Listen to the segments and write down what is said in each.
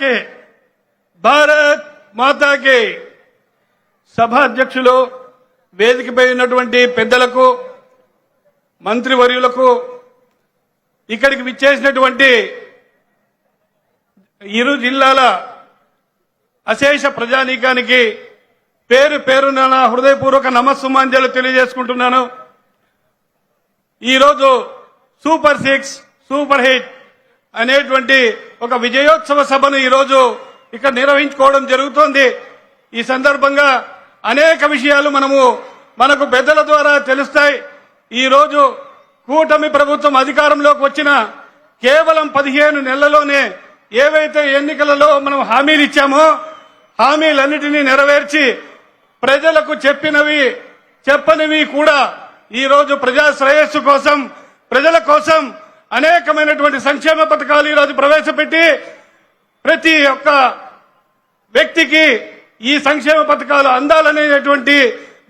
మాతాకే భారత్ మాతాకే సభ అధ్యక్షులు వేదికపై ఉన్నటువంటి పెద్దలకు మంత్రివర్యులకు ఇక్కడికి విచ్చేసినటువంటి ఇరు జిల్లాల అశేష ప్రజానీకానికి పేరు పేరున నా హృదయపూర్వక నమస్సుమాంజలు తెలియజేసుకుంటున్నాను. ఈరోజు సూపర్ సిక్స్ సూపర్ హిట్ అనేటువంటి ఒక విజయోత్సవ సభను ఈరోజు ఇక్కడ నిర్వహించుకోవడం జరుగుతోంది. ఈ సందర్భంగా అనేక విషయాలు మనము మనకు పెద్దల ద్వారా తెలుస్తాయి. ఈరోజు కూటమి ప్రభుత్వం అధికారంలోకి వచ్చిన కేవలం పదిహేను నెలల్లోనే ఏవైతే ఎన్నికలలో మనం హామీలు ఇచ్చామో హామీలన్నిటినీ నెరవేర్చి ప్రజలకు చెప్పినవి చెప్పనివి కూడా ఈరోజు ప్రజా శ్రేయస్సు కోసం ప్రజల కోసం అనేకమైనటువంటి సంక్షేమ పథకాలు ఈ రోజు ప్రవేశపెట్టి ప్రతి ఒక్క వ్యక్తికి ఈ సంక్షేమ పథకాలు అందాలనేటువంటి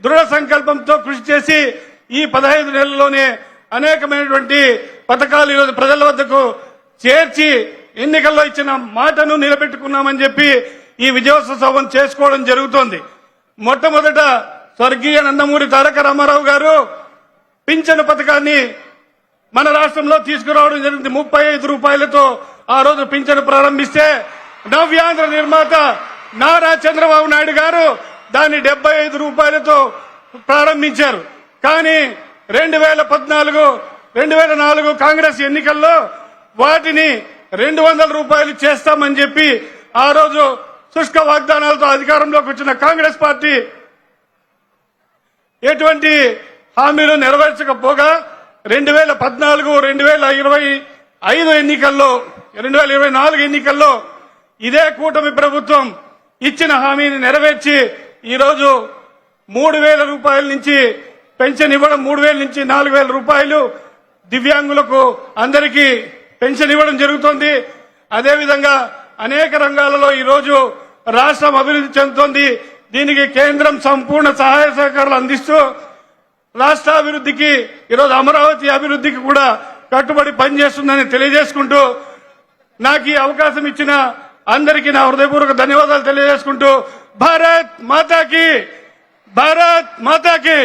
దృఢ సంకల్పంతో కృషి చేసి ఈ పదహైదు నెలల్లోనే అనేకమైనటువంటి పథకాలు ఈరోజు ప్రజల వద్దకు చేర్చి ఎన్నికల్లో ఇచ్చిన మాటను నిలబెట్టుకున్నామని చెప్పి ఈ విజయోత్సవం చేసుకోవడం జరుగుతోంది. మొట్టమొదట స్వర్గీయ నందమూరి తారక రామారావు గారు పింఛను పథకాన్ని మన రాష్ట్రంలో తీసుకురావడం జరిగింది. ముప్పై ఐదు రూపాయలతో ఆ రోజు పింఛను ప్రారంభిస్తే నవ్యాంధ్ర నిర్మాత నారా చంద్రబాబు నాయుడు గారు దాన్ని డెబ్బై ఐదు రూపాయలతో ప్రారంభించారు. కానీ రెండు వేల పద్నాలుగు రెండు వేల నాలుగు కాంగ్రెస్ ఎన్నికల్లో వాటిని రెండు వందల రూపాయలు చేస్తామని చెప్పి ఆ రోజు శుష్క వాగ్దానాలతో అధికారంలోకి వచ్చిన కాంగ్రెస్ పార్టీ ఎటువంటి హామీలు నెరవేర్చకపోగా రెండు వేల పద్నాలుగు రెండు వేల ఇరవై ఐదు ఎన్నికల్లో రెండు వేల ఇరవై నాలుగు ఎన్నికల్లో ఇదే కూటమి ప్రభుత్వం ఇచ్చిన హామీని నెరవేర్చి ఈరోజు మూడు వేల రూపాయల నుంచి పెన్షన్ ఇవ్వడం మూడు వేల నుంచి నాలుగు వేల రూపాయలు దివ్యాంగులకు అందరికీ పెన్షన్ ఇవ్వడం జరుగుతోంది. అదేవిధంగా అనేక రంగాలలో ఈరోజు రాష్ట్రం అభివృద్ధి చెందుతోంది. దీనికి కేంద్రం సంపూర్ణ సహాయ సహకారాలు అందిస్తూ రాష్ట్ర అభివృద్ధికి ఈరోజు అమరావతి అభివృద్ధికి కూడా కట్టుబడి పనిచేస్తుందని తెలియజేసుకుంటూ నాకు ఈ అవకాశం ఇచ్చిన అందరికీ నా హృదయపూర్వక ధన్యవాదాలు తెలియజేసుకుంటూ భారత్ మాతాకి భారత్ మాతాకి.